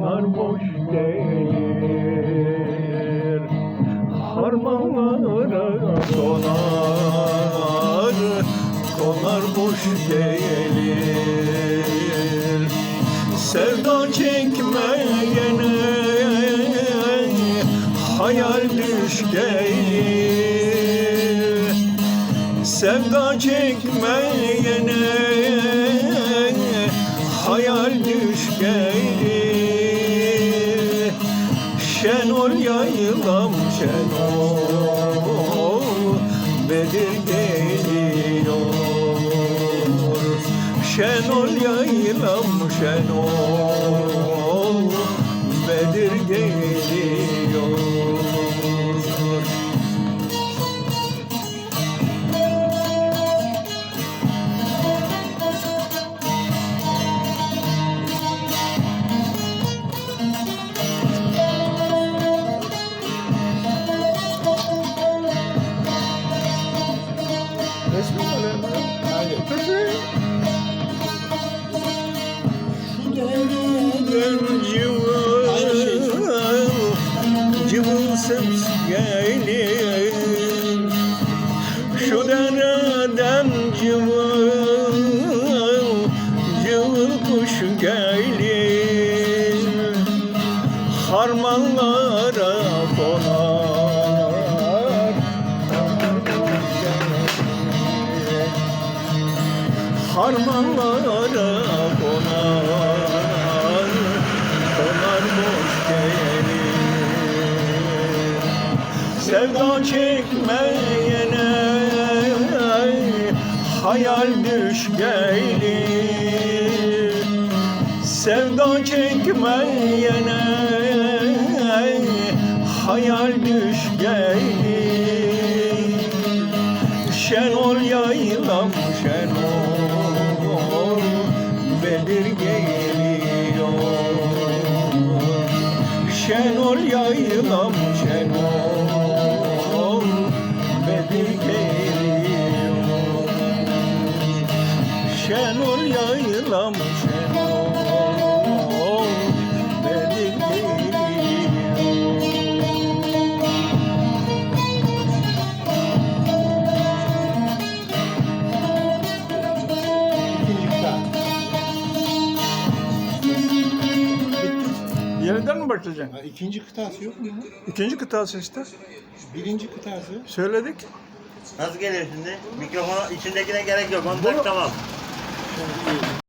konar boş gelir. Harmanlara konar Konar boş gelir. Sevda çekmeyene Hayal düş gelir. Sevda çekmeyene hayal düş gelir Yayılam şenol Bedir geliyor. Şenol yayılam şenol Resmi. Hayır. Şu dereden cıvıl, cıvıl ses gelir. Şu dereden cıvıl, cıvıl kuş gelir. Harmanlara Harmanlara konar Konar boş gelir Sevda çekmeyene Hayal düş gelir Sevda çekmeyene Hayal düş gelir Şenol yaylam şenol Şenol yaylam şenol Bedir geliyor. Şenol yaylam şenol başlayacaksın? Ha, ikinci kıtası yok mu? ya? İkinci kıtası işte. Birinci kıtası. Söyledik. Nasıl geliyor şimdi? Mikrofona içindekine gerek yok. Onu tak tamam. Şimdi